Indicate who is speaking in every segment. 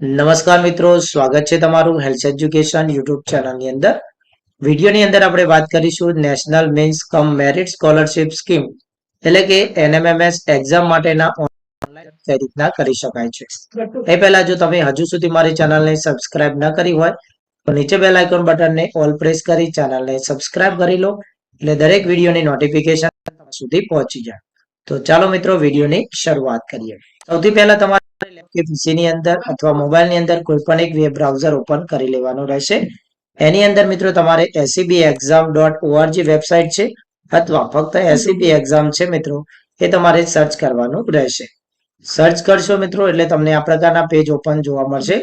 Speaker 1: નમસ્કાર મિત્રો, સ્વાગત છે તમારું હેલ્થ એજ્યુકેશન યુટ્યુબ ચેનલની અંદર. વિડીયોની અંદર આપણે વાત કરીશું national means cum merit scholarship scheme એટલે કે એનએમએમએસ એક્ઝામ માટેના ઓનલાઈન કઈ રીતના કરી શકાય છે. એ પહેલા જો તમે હજુ સુધી મારી ચેનલને સબસ્ક્રાઇબ ન કરી હોય, તો નીચે બેલ આઇકોન બટનને ઓલ પ્રેસ કરી ચેનલને સબસ્ક્રાઇબ કરી લો, એટલે દરેક વિડીયોની નોટિફિકેશન સુધી પહોંચી જાય. તો ચાલો મિત્રો, વિડીયોની શરૂઆત કરીએ. સૌથી પહેલા તમારે ની અંદર અથવા મોબાઈલની અંદર કોઈ પણ એક વેબ બ્રાઉઝર ઓપન કરી લેવાનું રહેશે. એની અંદર મિત્રો તમારે ACB exam dot ORG website છે અથવા ફક્ત એસીબી એક્ઝામ છે મિત્રો એ તમારે સર્ચ કરવાનું રહેશે. સર્ચ કરશો મિત્રો એટલે તમને આ પ્રકારના પેજ ઓપન જોવા મળશે.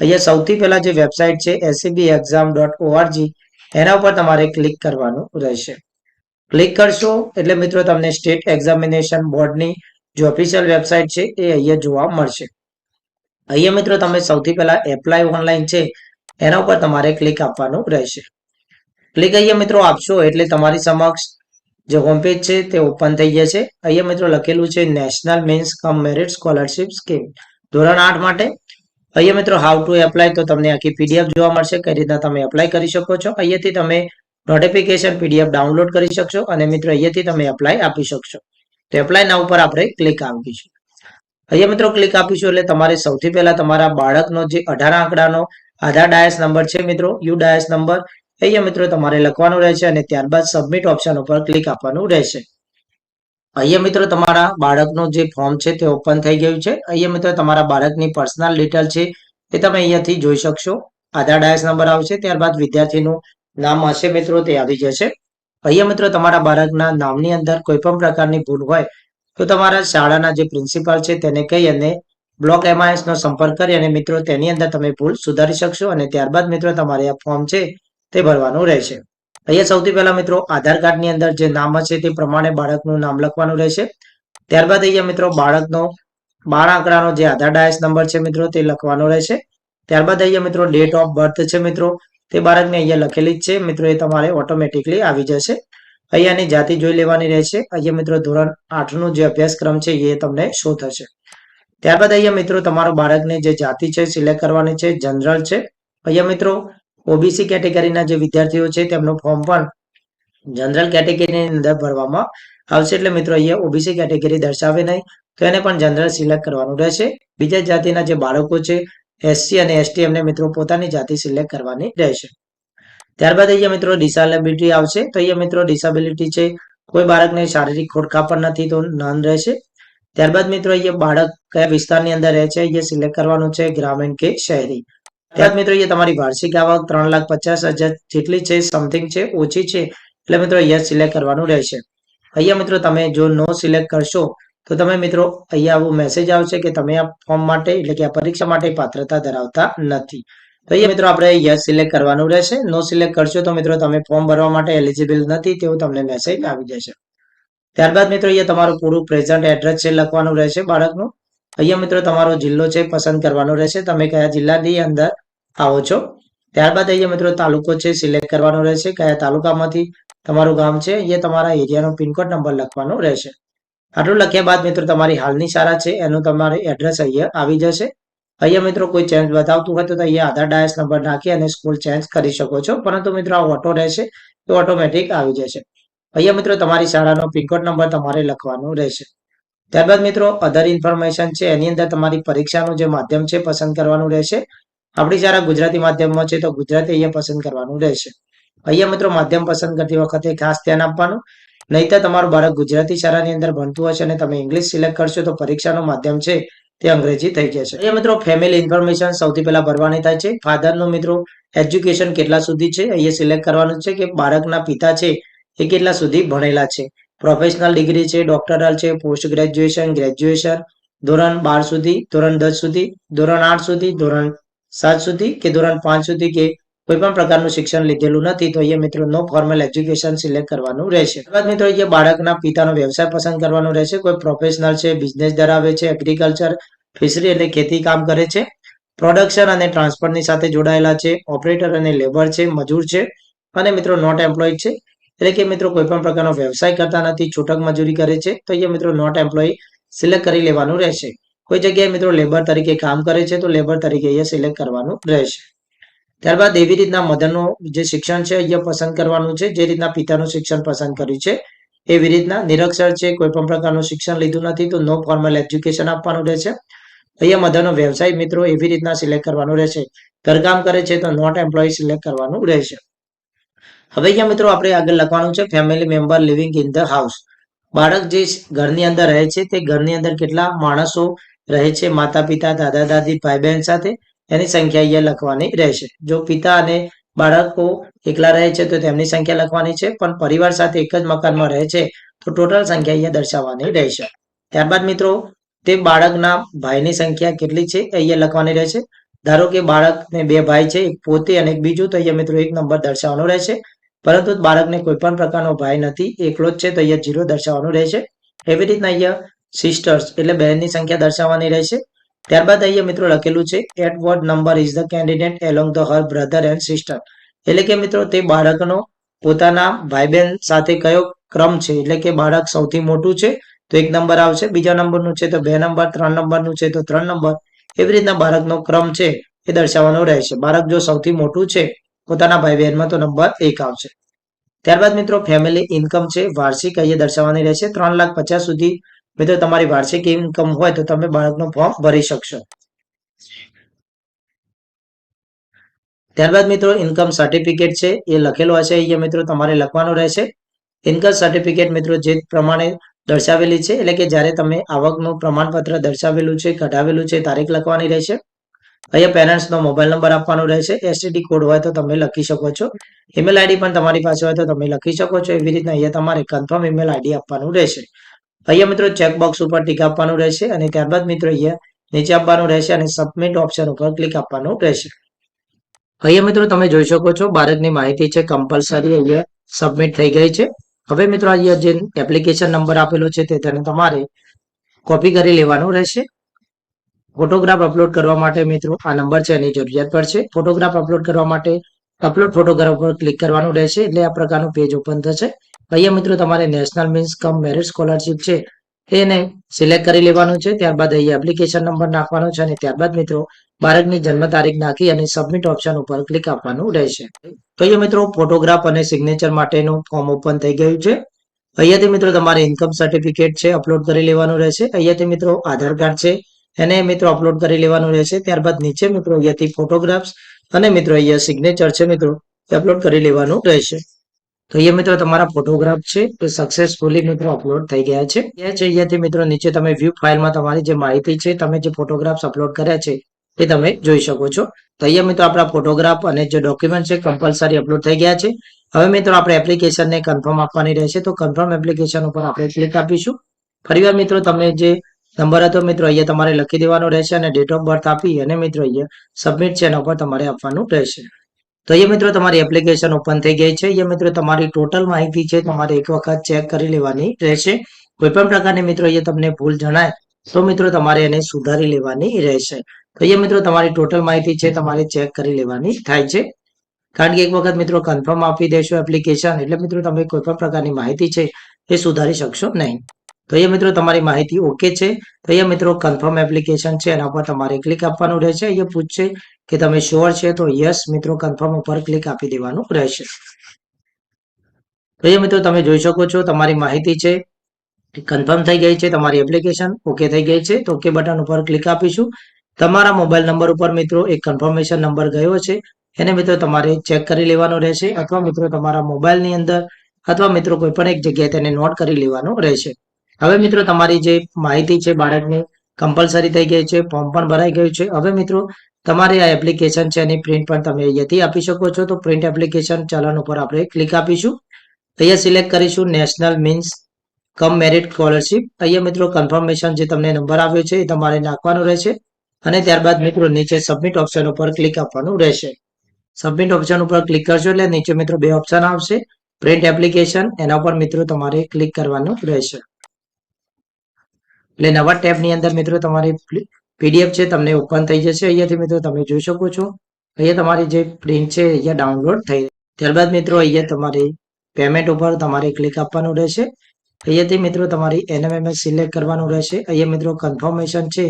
Speaker 1: અહીંયા સૌથી પહેલા જે વેબસાઇટ છે એસીબી એક્ઝામ ડોટ ઓઆરજી એના ઉપર તમારે ક્લિક કરવાનું રહેશે. ક્લિક કરશો એટલે મિત્રો તમને સ્ટેટ એક્ઝામિનેશન બોર્ડની જે ઓફિશિયલ વેબસાઇટ છે, એ અહીંયા જોવા મળશે. અહીંયા મિત્રો તમે સૌથી પહેલા એપ્લાય ઓનલાઈન છે, એના ઉપર તમારે ક્લિક આપવાનું રહેશે. ક્લિક અહીંયા મિત્રો આપશો એટલે તમારી સમક્ષ જે હોમપેજ છે, તે ઓપન થઈ જશે. અહીંયા મિત્રો લખેલું છે national means cum merit scholarship scheme ધોરણ આઠ માટે. અહીંયા મિત્રો હાઉ ટુ એપ્લાય તો તમને આખી પીડીએફ જોવા મળશે, કઈ રીતના તમે એપ્લાય કરી શકો છો. અહીંયાથી તમે નોટિફિકેશન પીડીએફ ડાઉનલોડ કરી શકશો અને મિત્રો અહીંયાથી તમે એપ્લાય આપી શકશો. તો એપ્લાય ના ઉપર આપણે ક્લિક આપીશું. અહીંયા મિત્રો ક્લિક આપીશું એટલે તમારે સૌથી પહેલા તમારા બાળકનો જે અઢાર આંકડાનો આધાર ડાયસ નંબર છે મિત્રો, યુ ડાયસ નંબર, અહીંયા મિત્રો તમારે લખવાનું રહેશે અને ત્યારબાદ સબમિટ ઓપ્શન ઉપર ક્લિક આપવાનું રહેશે. અહીંયા મિત્રો તમારા બાળકનું જે ફોર્મ છે તે ઓપન થઈ ગયું છે. અહીંયા મિત્રો તમારા બાળકની પર્સનલ ડિટેલ છે એ તમે અહીંયાથી જોઈ શકશો. આધાર ડાયસ નંબર આવશે ત્યારબાદ વિદ્યાર્થીનું નામ હશે મિત્રો તે આવી જશે. અહીંયા મિત્રો, તમારા બાળકના નામની અંદર કોઈ પણ પ્રકારની ભૂલ હોય, તો તમારા શાળાના જે પ્રિન્સિપાલ છે તેને કહી અને બ્લોક એમઆઈએસ નો સંપર્ક કરી અને મિત્રો, તેની અંદર તમે ભૂલ સુધારી શકશો અને ત્યારબાદ મિત્રો, તમારે આ ફોર્મ છે તે ભરવાનું રહેશે. અહીંયા સૌથી પહેલા મિત્રો, આધાર કાર્ડની અંદર જે નામ હશે તે પ્રમાણે બાળકનું નામ લખવાનું રહેશે. ત્યારબાદ અહીંયા મિત્રો, બાળકનો બાર આંકડાનો જે આધાર ડાયસ નંબર છે મિત્રો, તે લખવાનો રહેશે. ત્યારબાદ અહીંયા મિત્રો ડેટ ઓફ બર્થ છે મિત્રો તે બાળકને અહીંયા લખેલી જ છે. મિત્રો, એ તમારે ઓટોમેટિકલી આવી જશે. અહીંયાની જાતિ જોઈ લેવાની રહેશે. અહીંયા મિત્રો, ધોરણ આઠનું જે અભ્યાસક્રમ છે, એ તમને શો થશે. ત્યારબાદ અહીંયા મિત્રો, તમારો બાળકને જે જાતિ છે સિલેક્ટ કરવાની છે જનરલ છે. અહીંયા મિત્રો ઓબીસી કેટેગરીના જે વિદ્યાર્થીઓ છે, તેમનું ફોર્મ પણ જનરલ કેટેગરીની અંદર ભરવામાં આવશે. એટલે મિત્રો, અહીંયા ઓબીસી કેટેગરી દર્શાવે નહીં. તો એને પણ જનરલ સિલેક્ટ કરવાનું રહેશે. બીજા જાતિના જે બાળકો છે એસસી અને એસટી એમને મિત્રો પોતાની જાતિ સિલેક્ટ કરવાની રહેશે. ત્યારબાદ અહીંયા મિત્રો ડિસેબિલિટી આવશે. તો અહીંયા મિત્રો ડિસેબિલિટી છે. કોઈ બાળકને શારીરિક ખોડખા પણ નથી તો નોન રહેશે. ત્યારબાદ મિત્રો અહીંયા બાળક કયા વિસ્તારની અંદર રહે છે? અહીંયા સિલેક્ટ કરવાનું છે ગ્રામીણ કે શહેરી. ત્યારબાદ મિત્રો અહીંયા તમારી વાર્ષિક આવક ત્રણ લાખ પચાસ હજાર જેટલી છે સમથિંગ છે, ઓછી છે. એટલે મિત્રો અહીંયા સિલેક્ટ કરવાનું રહેશે. અહીંયા મિત્રો તમે જો નો સિલેક્ટ કરશો તો તમે મિત્રો, અહીંયા આવું મેસેજ આવશે કે તમે આ ફોર્મ માટે, એટલે કે આ પરીક્ષા માટે પાત્રતા ધરાવતા નથી. તો અહીંયા મિત્રો આપણે યસ સિલેક્ટ કરવાનું રહેશે. નો સિલેક્ટ કરશો તો મિત્રો તમે ફોર્મ ભરવા માટે એલિજિબલ નથી તેવું તમને મેસેજ આવી જશે. ત્યારબાદ મિત્રો અહીંયા તમારું પૂરું પ્રેઝન્ટ એડ્રેસ છે લખવાનું રહેશે બાળકનું. અહીંયા મિત્રો તમારો જિલ્લો છે પસંદ કરવાનો રહેશે. તમે કયા જિલ્લાની અંદર આવો છો. ત્યારબાદ અહીંયા મિત્રો તાલુકો છે સિલેક્ટ કરવાનો રહેશે. કયા તાલુકામાંથી તમારું ગામ છે અહીંયા તમારા એરિયાનો પિનકોડ નંબર લખવાનો રહેશે. આટલું લખ્યા બાદ મિત્રો તમારી હાલની શાળા છે, એનું તમારું એડ્રેસ અહીંયા આવી જશે. અહીંયા મિત્રો કોઈ ચેન્જ બતાવતું હોય તો અહીંયા આધાર ડાયસ નંબર નાખી અને સ્કૂલ ચેન્જ કરી શકો છો. પરંતુ મિત્રો આ ઓટો રહેશે, તો ઓટોમેટિક આવી જશે. અહીંયા મિત્રો તમારી શાળાનો પિનકોડ નંબર તમારે લખવાનો રહેશે. ત્યારબાદ મિત્રો અધર ઇન્ફોર્મેશન છે, એની અંદર તમારી પરીક્ષાનું જે માધ્યમ છે, પસંદ કરવાનું રહેશે. આપણી શાળા ગુજરાતી માધ્યમમાં છે, તો ગુજરાતી અહીંયા પસંદ કરવાનું રહેશે. અહીંયા મિત્રો માધ્યમ પસંદ કરતી વખતે ખાસ ધ્યાન આપવાનું. નહીતર તમારું બાળક ગુજરાતી શાળાની અંદર ભણતું હશે અને તમે ઇંગ્લિશ સિલેક્ટ કરશો તો પરીક્ષાનું માધ્યમ છે તે અંગ્રેજી થઈ જશે. અહીંયા મિત્રો ફેમિલી ઇન્ફોર્મેશન સૌથી પહેલા ભરવાની થાય છે. ફાધરનું મિત્રો એજ્યુકેશન કેટલા સુધી છે? અહીંયા સિલેક્ટ કરવાનું છે કે બાળકના પિતા છે એ કેટલા સુધી ભણેલા છે? પ્રોફેશનલ ડિગ્રી છે ડોક્ટરલ છે પોસ્ટ ગ્રેજ્યુએશન ગ્રેજ્યુએશન ધોરણ બાર સુધી, ધોરણ દસ સુધી, ધોરણ આઠ સુધી, ધોરણ સાત સુધી કે ધોરણ પાંચ સુધી કે કોઈ પણ પ્રકારનું શિક્ષણ લીધેલું નથી, તો અહીંયા મિત્રો નો ફોર્મલ એજ્યુકેશન સિલેક્ટ કરવાનું રહેશે. ત્યારબાદ મિત્રો અહીંયા બાળકના પિતાનો વ્યવસાય પસંદ કરવાનો રહેશે. કોઈ પ્રોફેશનલ છે બિઝનેસ ધરાવે છે એગ્રીકલ્ચર ફિશરી એટલે ખેતી કામ કરે છે. પ્રોડક્શન અને ટ્રાન્સપોર્ટની સાથે જોડાયેલા છે. ઓપરેટર અને લેબર છે, મજૂર છે. અને મિત્રો નોટ એમ્પ્લોય છે. એટલે કે મિત્રો કોઈ પણ પ્રકારનો વ્યવસાય કરતા નથી, છૂટક મજૂરી કરે છે. તો અહીંયા મિત્રો નોટ એમ્પ્લોય સિલેક્ટ કરી લેવાનું રહેશે. કોઈ જગ્યાએ મિત્રો લેબર તરીકે કામ કરે છે, તો લેબર તરીકે અહીંયા સિલેક્ટ કરવાનું રહેશે. ત્યારબાદ એવી રીતના મધરનું જે શિક્ષણ છે, અહીંયા પસંદ કરવાનું છે, જે રીતના પિતાનું શિક્ષણ પસંદ કર્યું છે, એવી રીતના નિરક્ષર છે, કોઈ પણ પ્રકારનું શિક્ષણ લીધું નથી, તો નો ફોર્મલ એજ્યુકેશન આપવાનું રહેશે. અહીંયા મધરનો વ્યવસાય મિત્રો એવી રીતના સિલેક્ટ કરવાનું રહેશે. ઘરકામ કરે છે, તો નોટ એમ્પ્લોય સિલેક્ટ કરવાનું રહેશે. હવે અહીંયા મિત્રો આપણે આગળ લખવાનું છે family member living in the house બાળક જે ઘરની અંદર રહે છે, તે ઘરની અંદર કેટલા માણસો રહે છે માતા પિતા દાદા દાદી ભાઈ બહેન સાથે? એની સંખ્યા અહીંયા લખવાની રહેશે. જો પિતા અને બાળકો એકલા રહે છે, તો તેમની સંખ્યા લખવાની છે, પણ પરિવાર સાથે એક જ મકાનમાં રહે છે, તો ટોટલ સંખ્યા અહીંયા દર્શાવવાની રહેશે. ત્યારબાદ મિત્રો, તે બાળકના ભાઈની સંખ્યા કેટલી છે અહીંયા લખવાની રહેશે. ધારો કે બાળકને બે ભાઈ છે, એક પોતે અને એક બીજું, તો અહીંયા મિત્રો એક નંબર દર્શાવવાનો રહેશે. પરંતુ બાળકને કોઈ પણ પ્રકારનો ભાઈ નથી, એકલો જ છે, તો અહીંયા જીરો દર્શાવવાનું રહેશે. એવી રીતના અહીંયા સિસ્ટર્સ એટલે બહેનની સંખ્યા દર્શાવવાની રહેશે. ત્યારબાદ અહીંયા મિત્રો લખેલું છે at what number is the candidate along the her brother and sister એટલે કે મિત્રો તે બાળકનો પોતાના ભાઈ બહેન સાથે કયો ક્રમ છે? એટલે કે બાળક સૌથી મોટું છે, તો એક નંબર આવશે. બીજા નંબરનું છે, તો બે નંબર. ત્રણ નંબરનું છે, તો ત્રણ નંબર. એવી રીતના બાળકનો ક્રમ છે, એ દર્શાવવાનો રહેશે. બાળક જો સૌથી મોટું છે, પોતાના ભાઈ બહેનમાં તો નંબર એક આવશે. ત્યારબાદ મિત્રો ફેમિલી ઇન્કમ છે, વાર્ષિક અહીંયા દર્શાવવાની રહેશે. ત્રણ લાખ પચાસ સુધી મિત્રો તમારી વાર્ષિક ઇન્કમ હોય તો તમે બાળકનું ફોર્મ ભરી શકશો. ત્યારબાદ મિત્રો ઇન્કમ સર્ટિફિકેટ છે, એ લખેલો હશે અહીંયા મિત્રો, તમારે લખવાનું રહેશે. ઇન્કમ સર્ટિફિકેટ મિત્રો, જે પ્રમાણે દર્શાવેલી છે, એટલે કે જ્યારે તમે આવકનું પ્રમાણપત્ર દર્શાવેલું છે, કઢાવેલું છે, તારીખ લખવાની રહેશે. અહીંયા પેરેન્ટ્સનો મોબાઈલ નંબર આપવાનો રહેશે. એસટીડી કોડ હોય તો તમે લખી શકો છો. ઈમેલ આઈડી પણ તમારી પાસે હોય તો તમે લખી શકો છો. એવી રીતના અહીંયા તમારે કન્ફર્મ ઈમેલ આઈડી આપવાનું રહેશે. અહીંયા મિત્રો ચેકબોક્સ ઉપર ટીક આપવાનું રહેશે અને ત્યારબાદ મિત્રો અહીંયા નીચે આપવાનું રહેશે અને સબમિટ ઓપ્શન ઉપર ક્લિક આપવાનું રહેશે. અહીંયા મિત્રો તમે જોઈ શકો છો બાળકની માહિતી છે કમ્પલસરી અહીંયા સબમિટ થઈ ગઈ છે. હવે મિત્રો અહીંયા જે એપ્લિકેશન નંબર આપેલો છે તે તેને તમારે કોપી કરી લેવાનું રહેશે. ફોટોગ્રાફ અપલોડ કરવા માટે મિત્રો આ નંબર છે એની જરૂરિયાત પડશે ફોટોગ્રાફ અપલોડ કરવા માટે અપલોડ ફોટોગ્રાફ પર ક્લિક કરવાનું રહેશે એટલે આ પ્રકારનું પેજ ઓપન થશે. અહીંયા મિત્રો, તમારે national means cum merit scholarship છે એને સિલેક્ટ કરી લેવાનું છે, ત્યારબાદ અહીંયા એપ્લિકેશન નંબર નાખવાનો છે અને ત્યારબાદ મિત્રો, બાળકની જન્મ તારીખ નાખી અને સબમિટ ઓપ્શન ઉપર ક્લિક આપવાનું રહેશે. તો અહીંયા મિત્રો ફોટોગ્રાફ અને સિગ્નેચર માટેનું ફોર્મ ઓપન થઈ ગયું છે. અહીંયાથી મિત્રો, તમારે ઇન્કમ સર્ટિફિકેટ છે અપલોડ કરી લેવાનું રહેશે. અહીંયાથી મિત્રો, આધાર કાર્ડ છે, એને મિત્રો અપલોડ કરી લેવાનું રહેશે. ત્યારબાદ નીચે મિત્રો અહીંયાથી ફોટોગ્રાફ્સ અને મિત્રો અહીંયા સિગ્નેચર છે મિત્રો અપલોડ કરી લેવાનું રહેશે. તો અહીંયા મિત્રો તમારા ફોટોગ્રાફ છે તો સક્સેસફુલી મિત્રો અપલોડ થઈ ગયા છે. એ છે અહીંયાથી મિત્રો નીચે તમે વ્યૂ ફાઇલમાં તમારી જે માહિતી છે, તમે જે ફોટોગ્રાફ્સ અપલોડ કર્યા છે તે તમે જોઈ શકો છો. તો અહીંયા મિત્રો આપણા ફોટોગ્રાફ અને જે ડોક્યુમેન્ટ છે કમ્પલસરી અપલોડ થઈ ગયા છે. હવે મિત્રો આપણે એપ્લિકેશનને કન્ફર્મ આપવાની રહેશે. તો કન્ફર્મ એપ્લિકેશન ઉપર આપણે ક્લિક આપીશું. ફરીવાર મિત્રો તમે જે નંબર હતો મિત્રો અહીંયા તમારે લખી દેવાનો રહેશે અને ડેટ ઓફ બર્થ આપી અને મિત્રો અહીંયા સબમિટ છે એના ઉપર તમારે આપવાનું રહેશે. તો અહીંયા મિત્રો તમારી એપ્લિકેશન ઓપન થઈ ગઈ છે. અહીંયા મિત્રો તમારી ટોટલ માહિતી છે, તમારે એક વખત ચેક કરી લેવાની રહેશે. કોઈ પણ પ્રકારની મિત્રો અહીંયા તમને ભૂલ જણાય, તો મિત્રો તમારે એને સુધારી લેવાની રહેશે. તો અહીંયા મિત્રો તમારી ટોટલ માહિતી છે, તમારે ચેક કરી લેવાની થાય છે. કારણ કે એક વખત મિત્રો કન્ફર્મ આપી દેશો એપ્લિકેશન એટલે મિત્રો તમે કોઈ પણ પ્રકારની માહિતી છે, એ સુધારી શકશો નહીં. તો અહીંયા મિત્રો તમારી માહિતી ઓકે છે. તો અહીંયા મિત્રો કન્ફર્મ એપ્લિકેશન છે, એના પર તમારે ક્લિક આપવાનું રહેશે. અહીંયા પૂછશે કે તમે શ્યોર છે તો યસ મિત્રો કન્ફર્મ ઉપર ક્લિક આપી દેવાનું રહેશે. તો મિત્રો, તમે જોઈ શકો છો, તમારી માહિતી છે કન્ફર્મ થઈ ગઈ છે તમારી એપ્લિકેશન ઓકે થઈ ગઈ છે, તો ઓકે બટન ઉપર ક્લિક આપીશું. તમારા મોબાઈલ નંબર ઉપર, મિત્રો, એક કન્ફર્મેશન નંબર ગયો છે, એને મિત્રો તમારે ચેક કરી લેવાનો રહેશે, અથવા મિત્રો તમારા મોબાઈલની અંદર, અથવા મિત્રો કોઈ પણ એક જગ્યાએ તેને નોટ કરી લેવાનો રહેશે. હવે મિત્રો, તમારી જે માહિતી છે બાળકની કમ્પલસરી થઈ ગઈ છે ફોર્મ પણ ભરાઈ ગયું છે. હવે મિત્રો તમારી આ એપ્લિકેશન છે એની પ્રિન્ટ પણ તમે અહીંયાથી આપી શકો છો. તો પ્રિન્ટ એપ્લિકેશન ચલણ ઉપર આપણે ક્લિક આપીશું. અહીંયા સિલેક્ટ કરીશું national means cum merit scholarship અહીંયા મિત્રો કન્ફર્મેશન જે તમને નંબર આવ્યો છે એ તમારે નાખવાનો રહેશે. અને ત્યારબાદ મિત્રો નીચે સબમિટ ઓપ્શન ઉપર ક્લિક આપવાનું રહેશે. સબમિટ ઓપ્શન ઉપર ક્લિક કરશો એટલે નીચે મિત્રો બે ઓપ્શન આવશે. પ્રિન્ટ એપ્લિકેશન એના ઉપર મિત્રો તમારે ક્લિક કરવાનું રહેશે. એટલે નવા ટેબની અંદર મિત્રો તમારી પીડીએફ છે, તમને ઓપન થઈ જશે અહીંયાથી મિત્રો, તમે જોઈ શકો છો. અહીંયા તમારી જે પ્રિન્ટ છે, અહીંયા ડાઉનલોડ થઈ ત્યારબાદ મિત્રો, અહીંયા તમારી પેમેન્ટ ઉપર તમારે ક્લિક આપવાનું રહેશે. અહીંયાથી મિત્રો, તમારી એનએમએમએસ સિલેક્ટ કરવાનું રહેશે. અહીંયા મિત્રો, કન્ફર્મેશન છે,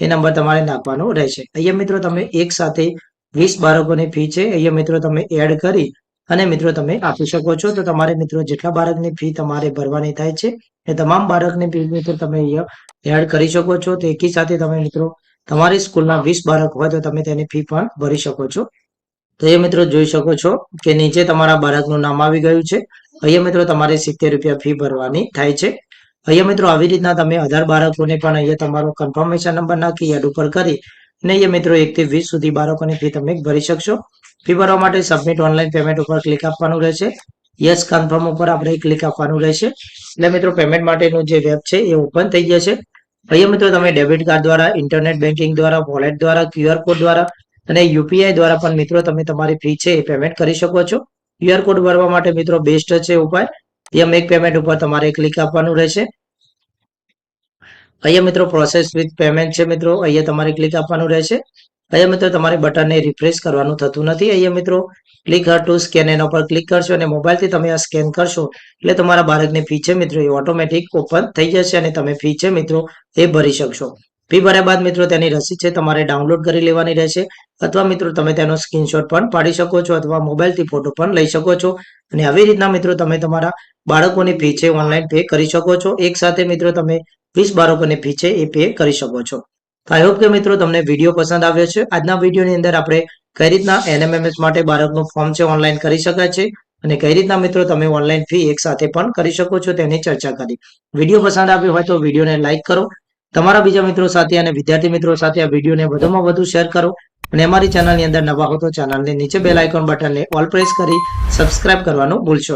Speaker 1: એ નંબર તમારે નાખવાનો રહેશે. અહીંયા મિત્રો, તમે એક સાથે વીસ બાળકોની ફી છે, અહીંયા મિત્રો, તમે એડ કરી અને મિત્રો, તમે આપી શકો છો. તો તમારે મિત્રો, જેટલા બાળકની ફી તમારે ભરવાની થાય છે, એ તમામ બાળકની ફી મિત્રો, તમે અહીંયા એડ કરી શકો છો. તો એકી સાથે તમે મિત્રો, તમારી સ્કૂલના વીસ બાળક હોય તો તમે તેની ફી પણ ભરી શકો છો. તો એ મિત્રો જોઈ શકો છો કે નીચે તમારા બાળકનું નામ આવી ગયું છે. અહીંયા મિત્રો તમારે સિત્તેર રૂપિયા ફી ભરવાની થાય છે. અહીંયા મિત્રો આવી રીતના તમે અઢાર બાળકોને પણ અહીંયા તમારો કન્ફર્મેશન નંબર નાખી, એડ ઉપર કરી અને અહીંયા મિત્રો એક થી વીસ સુધી બાળકોની ફી તમે ભરી શકશો. ફી ભરવા માટે સબમિટ ઓનલાઈન પેમેન્ટ ઉપર ક્લિક આપવાનું રહેશે. યસ કન્ફર્મ ઉપર આપણે ક્લિક આપવાનું રહેશે. એટલે મિત્રો પેમેન્ટ માટેનું જે વેબ છે એ ઓપન થઈ જશે. અહીંયા મિત્રો, તમે ડેબિટ કાર્ડ દ્વારા ઇન્ટરનેટ બેન્કિંગ દ્વારા વોલેટ દ્વારા ક્યુઆર કોડ દ્વારા અને યુપીઆઈ દ્વારા પણ મિત્રો તમે તમારી ફી છે એ પેમેન્ટ કરી શકો છો. ક્યુઆર કોડ ભરવા માટે મિત્રો બેસ્ટ છે ઉપાય. ત્યાં મેક પેમેન્ટ ઉપર તમારે ક્લિક આપવાનું રહેશે. અહીંયા મિત્રો પ્રોસેસ વિથ પેમેન્ટ છે મિત્રો, અહીંયા તમારે ક્લિક આપવાનું રહેશે. અહીંયા મિત્રો તમારે બટનને રિફ્રેશ કરવાનું થતું નથી. અહીંયા મિત્રો ક્લિક હર ટુ સ્કેન એના ઉપર ક્લિક કરશો અને મોબાઈલથી તમે આ સ્કેન કરશો એટલે તમારા બાળકની ફી છે મિત્રો એ ઓટોમેટિક ઓપન થઈ જશે અને તમે ફી છે મિત્રો એ ભરી શકશો. ફી ભર્યા બાદ મિત્રો તેની રસીદ છે તમારે ડાઉનલોડ કરી લેવાની રહેશે અથવા મિત્રો તમે તેનો સ્ક્રીનશોટ પણ પાડી શકો છો અથવા મોબાઈલથી ફોટો પણ લઈ શકો છો અને આવી રીતના મિત્રો તમે તમારા બાળકોની ફી છે ઓનલાઈન પે કરી શકો છો. એક સાથે મિત્રો તમે વીસ બાળકોની ફી છે એ પે કરી શકો છો. તો આઈ હોપ કે મિત્રો તમને વીડિયો પસંદ આવ્યો છે. આજના વિડીયોની અંદર આપણે કઈ રીતના એનએમએમએસ માટે બાળકનું ફોર્મ છે ઓનલાઈન કરી શકાય છે? અને કઈ રીતના મિત્રો તમે ઓનલાઈન ફી એક સાથે પણ કરી શકો છો તેની ચર્ચા કરી. વીડિયો પસંદ આવ્યો હોય તો વિડીયોને લાઈક કરો. તમારા બીજા મિત્રો સાથે અને વિદ્યાર્થી મિત્રો સાથે આ વિડીયોને વધુમાં વધુ શેર કરો. અને અમારી ચેનલની અંદર નવા હો તો ચેનલને નીચે બેલ આઇકોન બટનને ઓલ પ્રેસ કરી સબસ્ક્રાઇબ કરવાનું ભૂલશો